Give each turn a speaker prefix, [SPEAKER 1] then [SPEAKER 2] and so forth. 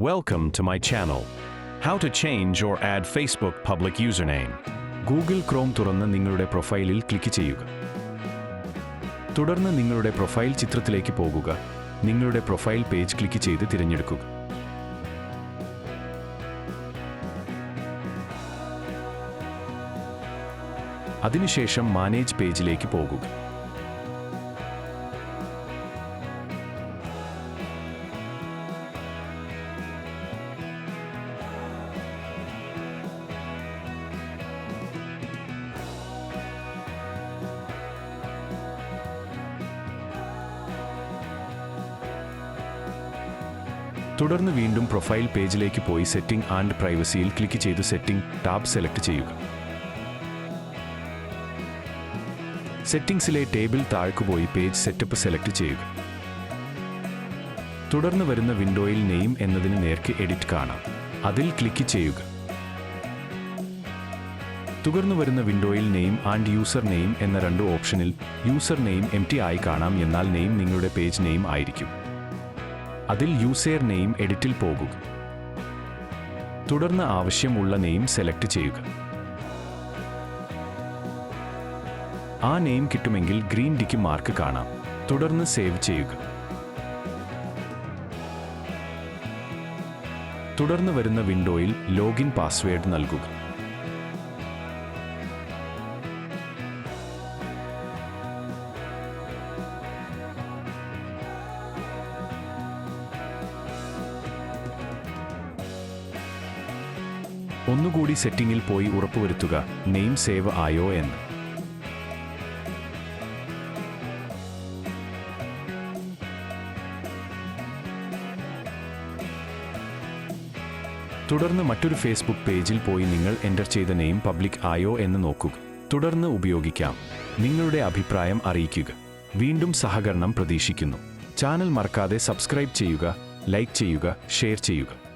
[SPEAKER 1] Welcome to my channel. How to change or add Facebook public username. Google Chrome തുറന്ന് നിങ്ങളുടെ പ്രൊഫൈലിൽ click ചെയ്യുക തുടർന്ന് നിങ്ങളുടെ പ്രൊഫൈൽ ചിത്രത്തിലേക്ക് പോകുക നിങ്ങളുടെ പ്രൊഫൈൽ പേജ് ക്ലിക്ക് ചെയ്ത് തിരഞ്ഞെടുക്കുക അതിനുശേഷം മാനേജ് പേജിലേക്ക് പോകുക തുടർന്ന് വീണ്ടും പ്രൊഫൈൽ പേജിലേക്ക് പോയി സെറ്റിംഗ് ആൻഡ് പ്രൈവസിയിൽ ക്ലിക്ക് ചെയ്ത് സെറ്റിംഗ് ടാബ് സെലക്ട് ചെയ്യുക. സെറ്റിംഗ്സിലെ ടേബിൾ താഴ്ക്കുപോയി പേജ് സെറ്റപ്പ് സെലക്ട് ചെയ്യുക. തുടർന്ന് വരുന്ന വിൻഡോയിൽ നെയിം എന്നതിന് നേർക്ക് എഡിറ്റ് കാണാം. അതിൽ ക്ലിക്ക് ചെയ്യുക. തുടർന്ന് വരുന്ന വിൻഡോയിൽ നെയിം ആൻഡ് യൂസർ നെയിം എന്ന രണ്ട് ഓപ്ഷനിൽ യൂസർ നെയിം എം ആയി കാണാം എന്നാൽ നെയിം നിങ്ങളുടെ പേജ് നെയിം ആയിരിക്കും. അതിൽ യൂസർ നെയിം എഡിറ്റിൽ പോകുക. തുടർന്ന് ആവശ്യമുള്ള നെയിം സെലക്ട് ചെയ്യുക. ആ നെയിം കിട്ടുമെങ്കിൽ ഗ്രീൻ ഡിക്ക് മാർക്ക് കാണാം. തുടർന്ന് സേവ് ചെയ്യുക. തുടർന്ന് വരുന്ന വിൻഡോയിൽ ലോഗിൻ പാസ്വേഡ് നൽകുക. ഒന്നുകൂടി സെറ്റിംഗിൽ പോയി ഉറപ്പുവരുത്തുക. നെയിം സേവ് ആയോ എന്ന്. തുടർന്ന് മറ്റൊരു ഫേസ്ബുക്ക് പേജിൽ പോയി നിങ്ങൾ എന്റർ ചെയ്ത നെയിം പബ്ലിക് ആയോ എന്ന് നോക്കുക തുടർന്ന് ഉപയോഗിക്കാം. നിങ്ങളുടെ അഭിപ്രായം അറിയിക്കുക. വീണ്ടും സഹകരണം പ്രതീക്ഷിക്കുന്നു. ചാനൽ മറക്കാതെ സബ്സ്ക്രൈബ് ചെയ്യുക ലൈക്ക് ചെയ്യുക ഷെയർ ചെയ്യുക.